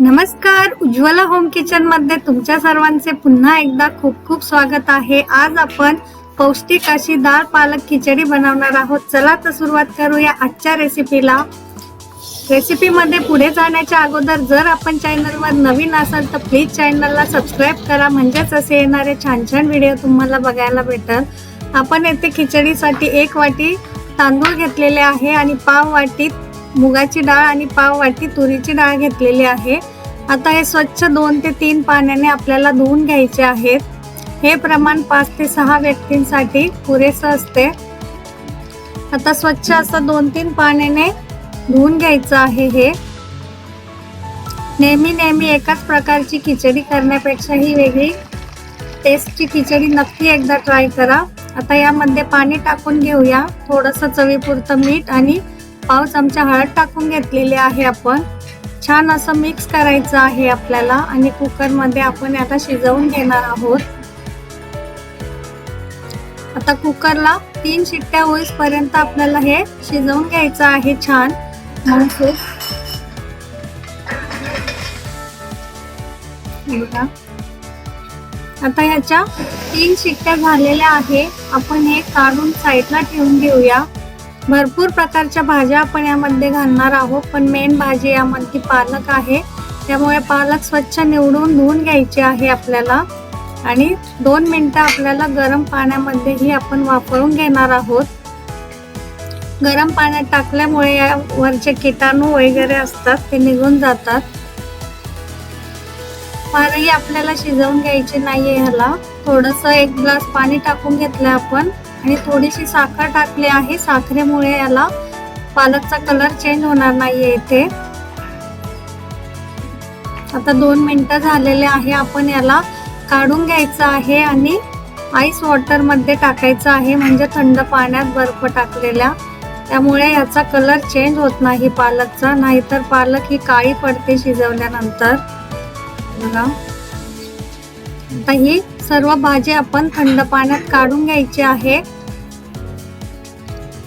नमस्कार. उज्ज्वला होम किचनमध्ये तुमच्या सर्वांचे पुन्हा एकदा खूप खूप स्वागत आहे. आज आपण पौष्टिक अशी डाळ पालक खिचडी बनवणार आहोत. चला तर सुरुवात करूया आजच्या रेसिपीला रेसिपी मध्ये पुढे जाण्याच्या अगोदर जर आपण चॅनलवर नवीन असाल तर प्लीज चॅनलला सबस्क्राईब करा. म्हणजेच असे येणारे छान छान व्हिडिओ तुम्हाला बघायला भेटल. आपण येथे खिचडीसाठी एक वाटी तांदूळ घेतलेले आहे आणि पाव वाटीत मुगाची डाळ आणि पाव वाटी तुरीची डाळ घेतलेली आहे. आता हे स्वच्छ दोन ते तीन पाण्याने आपल्याला धुवून घ्यायचे आहेत. हे प्रमाण पाच ते सहा व्यक्तींसाठी पुरेसं असते. आता स्वच्छ असं दोन तीन पाण्याने धुवून घ्यायचं आहे हे. नेहमी नेहमी एकाच प्रकारची खिचडी करण्यापेक्षा ही वेगळी टेस्टची खिचडी नक्की एकदा ट्राय करा. आता यामध्ये पाणी टाकून घेऊया. थोडंसं चवीपुरतं मीठ आणि पाव चमचा हळद टाकून घेतलेली आहे आपण. छान असं मिक्स करायचं आहे आपल्याला आणि कुकरमध्ये आपण आता शिजवून घेणार आहोत. आता कुकरला तीन शिट्ट्या होईपर्यंत आपल्याला हे शिजवून घ्यायचं आहे छान. बघा. आता ह्याच्या तीन शिट्ट्या झालेल्या आहे. आपण हे काढून साईडला ठेवून घेऊया. भरपूर प्रकारच्या भाज्या आपण यामध्ये घालणार आहोत पण मेन भाजी यामध्ये पालक आहे. त्यामुळे पालक स्वच्छ निवडून धुवून घ्यायचे आहे आपल्याला. आणि दोन मिनटं आपल्याला गरम पाण्यामध्येही आपण वापरून घेणार आहोत. गरम पाण्यात टाकल्यामुळे यावरचे किटाणू वगैरे असतात ते निघून जातात. फारही आपल्याला शिजवून घ्यायचे नाही ह्याला. थोडंसं एक ग्लास पाणी टाकून घेतलं आपण. आणि थोडीशी साखर टाकली आहे. साखरेमुळे याला पालकचा कलर चेंज होणार नाहीये इथे. आता दोन मिनटं झालेले आहे. आपण याला काढून घ्यायचं आहे आणि आईस वॉटरमध्ये टाकायचं आहे. म्हणजे थंड पाण्यात बर्फ टाकलेल्या. त्यामुळे याचा कलर चेंज होत नाही पालकचा. नाहीतर पालक ही काळी पडते शिजवल्यानंतर. बघा. आता ही सर्व भाजी आपण थंड पाण्यात काढून घ्यायची आहे.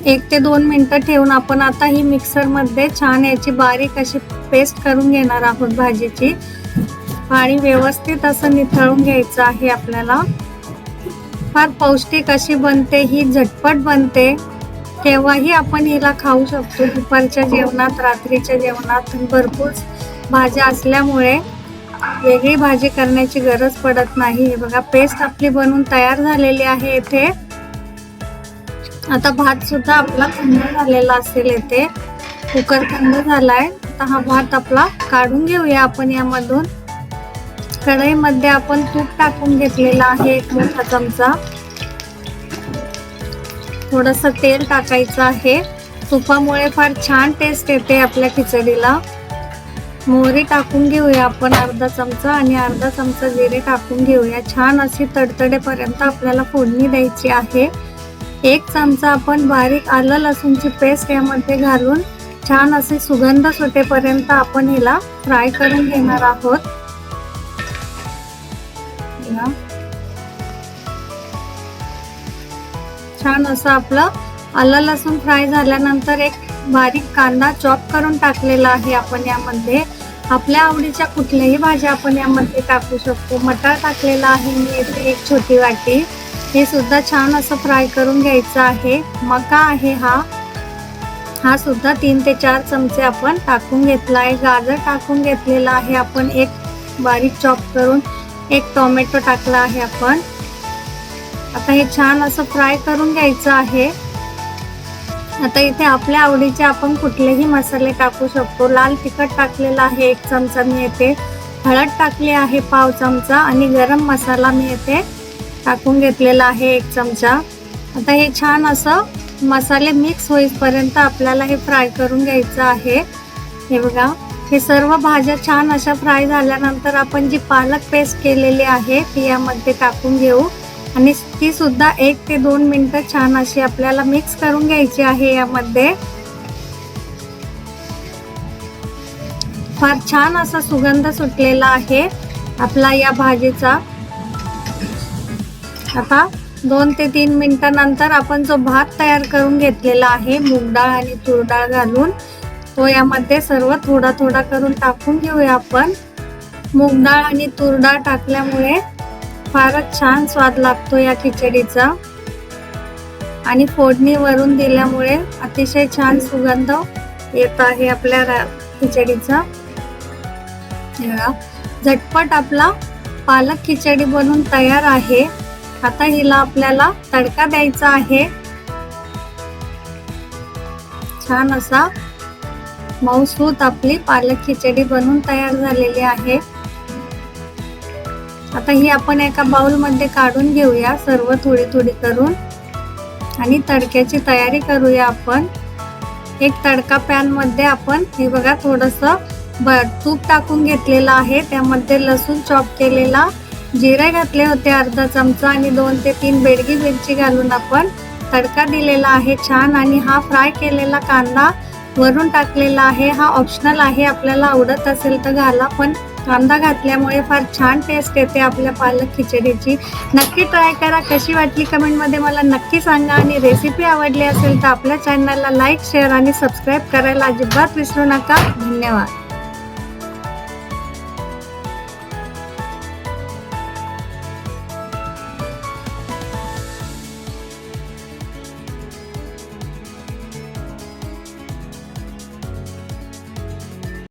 एक ते दोन मिनटं ठेवून आपण आता ही मिक्सरमध्ये छान याची बारीक अशी पेस्ट करून घेणार आहोत भाजीची. आणि व्यवस्थित असं निथळून घ्यायचं आहे आपल्याला. फार पौष्टिक अशी बनते ही झटपट बनते. केव्हाही आपण हिला खाऊ शकतो. दुपारच्या जेवणात रात्रीच्या जेवणात भरपूर भाज्या असल्यामुळे वेगळी भाजी करण्याची गरज पडत नाही. हे बघा पेस्ट आपली बनवून तयार झालेली आहे येथे आता भात सुद्धा आपला थंड झालेला असेल येथे कुकर थंड झालाय. आता हा भात आपला काढून घेऊया आपण यामधून. कढईमध्ये आपण तूप टाकून घेतलेला आहे एक मोठा चमचा. थोडस तेल टाकायचं आहे. तुपामुळे फार छान टेस्ट येते आपल्या खिचडीला. मोहरी टाकून घेऊया आपण अर्धा चमचा आणि अर्धा चमचा जिरे टाकून घेऊया. छान अशी तडतडेपर्यंत आपल्याला फोडणी द्यायची आहे. एक चमचा आपण बारीक आलं लसूणची पेस्ट यामध्ये घालून छान असे सुगंध सुटेपर्यंत आपण हिला फ्राय करून घेणार आहोत. छान असं आपलं आलं लसूण फ्राय झाल्यानंतर एक बारीक कांदा चॉप करून टाकलेला आहे आपण यामध्ये. आपल्या आवडीच्या कुठल्याही भाज्या आपण यामध्ये टाकू शकतो. मटार टाकलेला आहे मी येथे एक छोटी वाटी. हे सुद्धा छान असं फ्राय करून घ्यायचं आहे. मका आहे हा. हा सुद्धा तीन ते चार चमचे आपण टाकून घेतला आहे. गाजर टाकून घेतलेला आहे आपण. एक बारीक चॉप करून एक टोमॅटो टाकला आहे आपण. आता हे छान असं फ्राय करून घ्यायचं आहे. आता इथे आपल्या आवडीचे आपण कुठलेही मसाले टाकू शकतो. लाल तिखट टाकलेला आहे एक चमचा मी येते हळद टाकली आहे पाव चमचा आणि गरम मसाला मी येथे टाकून घेतलेला आहे एक चमचा. आता हे छान असं मसाले मिक्स होईपर्यंत आपल्याला हे फ्राय करून घ्यायचं आहे. हे बघा हे सर्व भाज्या छान अशा फ्राय झाल्यानंतर आपण जी पालक पेस्ट केलेली आहे ती यामध्ये टाकून घेऊ. आणि ती सुद्धा एक ते दोन मिनटं छान अशी आपल्याला मिक्स करून घ्यायची आहे यामध्ये. फार छान असा सुगंध सुटलेला आहे आपला या भाजीचा. आता दोन ते तीन मिनिटानंतर आपण जो भात तयार करून घेतलेला आहे मूग डाळ आणि तूर डाळ घालून तो यामध्ये सर्व थोडा थोडा करून टाकून घेऊया आपण. मूग डाळ आणि तूर डाळ टाकल्यामुळे फारच छान स्वाद लागतो या खिचडीचा. आणि फोडणी वरून दिल्यामुळे अतिशय छान सुगंध येत आहे आपल्या खिचडीचा. झटपट आपला पालक खिचडी बनून तयार आहे. आता हिला आपल्याला तडका द्यायचा आहे. छान असा मऊसूत आपली पालक खिचडी बनून तयार झालेली आहे. आता ही आपण एका बाउलमध्ये काढून घेऊया. सर्व थोडी थोडी करून. आणि तडक्याची तयारी करूया आपण. एक तडका पॅनमध्ये आपण हे बघा थोडंसं ब तूप टाकून घेतलेलं आहे. त्यामध्ये लसूण चॉप केलेला जिरे घातले होते अर्धा चमचा आणि दोन ते तीन बेडगी मिरची घालून आपण तडका दिलेला आहे छान. आणि हा फ्राय केलेला कांदा वरून टाकलेला आहे. हा ऑप्शनल आहे. आपल्याला आवडत असेल तर घाला पण कांदा घातल्यामुळे फार छान टेस्ट येते आपल्या पालक खिचडीची. नक्की ट्राय करा. कशी वाटली कमेंटमध्ये मला नक्की सांगा. आणि रेसिपी आवडली असेल तर आपल्या चॅनलला लाईक शेअर आणि सबस्क्राईब करायला अजिबात विसरू नका. धन्यवाद.